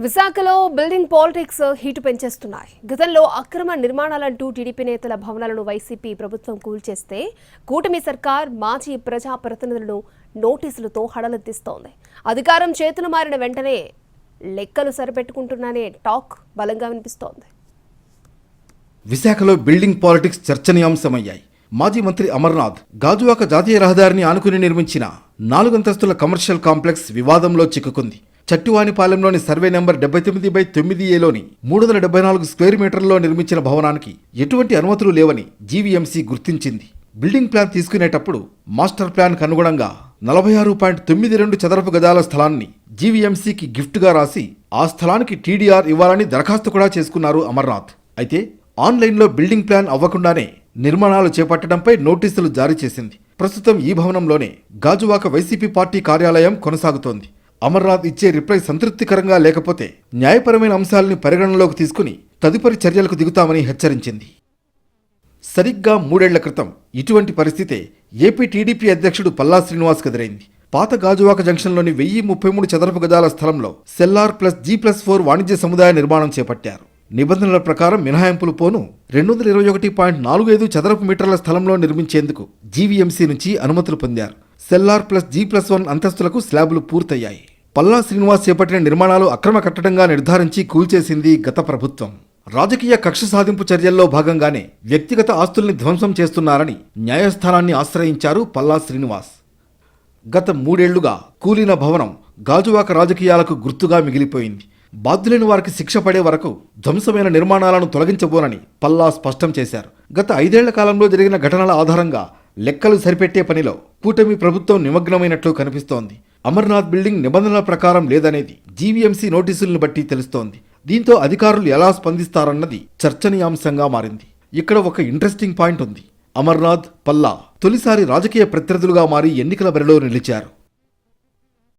విశాఖలో building politics heat పెంచేస్తున్నాయి. గతంలో అక్రమ నిర్మాణాలంటూ టీడీపీ నేతల భవనాలను వైసీపీ ప్రభుత్వం కూల్చేస్తే కూటమి సర్కార్ మాజీ ప్రజాప్రతినిధులను నోటీసులతో హడలెత్తిస్తోంది. అధికారం చేతులు మారిన వెంటనే లెక్కలు సరిపెట్టుకుంటున్నానే టాక్ బలంగా వినిపిస్తోంది. విశాఖలో బిల్డింగ్ పాలిటిక్స్ చర్చనీయాంశమయ్యాయి. మాజీ మంత్రి అమర్నాథ్ గాజువాక జాతీయ రహదారిని ఆనుకుని నిర్మించిన నాలుగంతస్తుల కమర్షియల్ కాంప్లెక్స్ వివాదంలో చిక్కుకుంది. చట్టివానిపాలెంలోని సర్వే నెంబర్ డెబ్బై తొమ్మిది బై తొమ్మిది ఏలోని మూడు వందల డెబ్బై నాలుగు స్క్వేర్ మీటర్లో నిర్మించిన భవనానికి ఎటువంటి అనుమతులు లేవని జీవీఎంసీ గుర్తించింది. బిల్డింగ్ ప్లాన్ తీసుకునేటప్పుడు మాస్టర్ ప్లాన్కు అనుగుణంగా నలభై ఆరు పాయింట్ తొమ్మిది రెండు చదరపు గజాల స్థలాన్ని జీవీఎంసీకి గిఫ్ట్గా రాసి ఆ స్థలానికి టీడీఆర్ ఇవ్వాలని దరఖాస్తు కూడా చేసుకున్నారు అమర్నాథ్. అయితే ఆన్లైన్లో బిల్డింగ్ ప్లాన్ అవ్వకుండానే నిర్మాణాలు చేపట్టడంపై నోటీసులు జారీ చేసింది. ప్రస్తుతం ఈ భవనంలోనే గాజువాక వైసీపీ పార్టీ కార్యాలయం కొనసాగుతోంది. అమర్నాథ్ ఇచ్చే రిప్లై సంతృప్తికరంగా లేకపోతే న్యాయపరమైన అంశాలని పరిగణనలోకి తీసుకుని తదుపరి చర్యలకు దిగుతామని హెచ్చరించింది. సరిగ్గా మూడేళ్ళ క్రితం ఇటువంటి పరిస్థితే ఏపీ టీడీపీ అధ్యక్షుడు పల్లా శ్రీనివాస్ ఎదురైంది పాత గాజువాక జంక్షన్లోని వెయ్యి ముప్పై మూడు చదరపు గజాల స్థలంలో cellar plus G plus four వాణిజ్య సముదాయ నిర్మాణం చేపట్టారు. నిబంధనల ప్రకారం మినహాయింపులు పోను రెండు వందల ఇరవై ఒకటి పాయింట్ నాలుగు ఐదు చదరపు మీటర్ల స్థలంలో నిర్మించేందుకు జీవీఎంసీ నుంచి అనుమతులు పొందారు. Cellar plus G plus one అంతస్తులకు స్లాబులు పూర్తయ్యాయి. పల్లా శ్రీనివాస్ చేపట్టిన నిర్మాణాలు అక్రమ కట్టడంగా నిర్ధారించి కూల్చేసింది గత ప్రభుత్వం. రాజకీయ కక్ష సాధింపు చర్యల్లో భాగంగానే వ్యక్తిగత ఆస్తుల్ని ధ్వంసం చేస్తున్నారని న్యాయస్థానాన్ని ఆశ్రయించారు పల్లా శ్రీనివాస్. గత మూడేళ్ళుగా కూలిన భవనం గాజువాక రాజకీయాలకు గుర్తుగా మిగిలిపోయింది. బాధ్యులైన వారికి శిక్ష పడే వరకు ధ్వంసమైన నిర్మాణాలను తొలగించబోనని పల్లా స్పష్టం చేశారు. గత ఐదేళ్ళ కాలంలో జరిగిన ఘటనల ఆధారంగా లెక్కలు సరిపెట్టే పనిలో కూటమి ప్రభుత్వం నిమగ్నమైనట్లు కనిపిస్తోంది. అమర్నాథ్ బిల్డింగ్ నిబంధనల ప్రకారం లేదనేది జీవీఎంసీ నోటీసులను బట్టి తెలుస్తోంది. దీంతో అధికారులు ఎలా స్పందిస్తారన్నది చర్చనీయాంశంగా మారింది. ఇక్కడ ఒక ఇంట్రెస్టింగ్ పాయింట్ ఉంది. అమర్నాథ్ పల్లా తొలిసారి రాజకీయ ప్రత్యర్థులుగా మారి ఎన్నికల బరిలో నిలిచారు.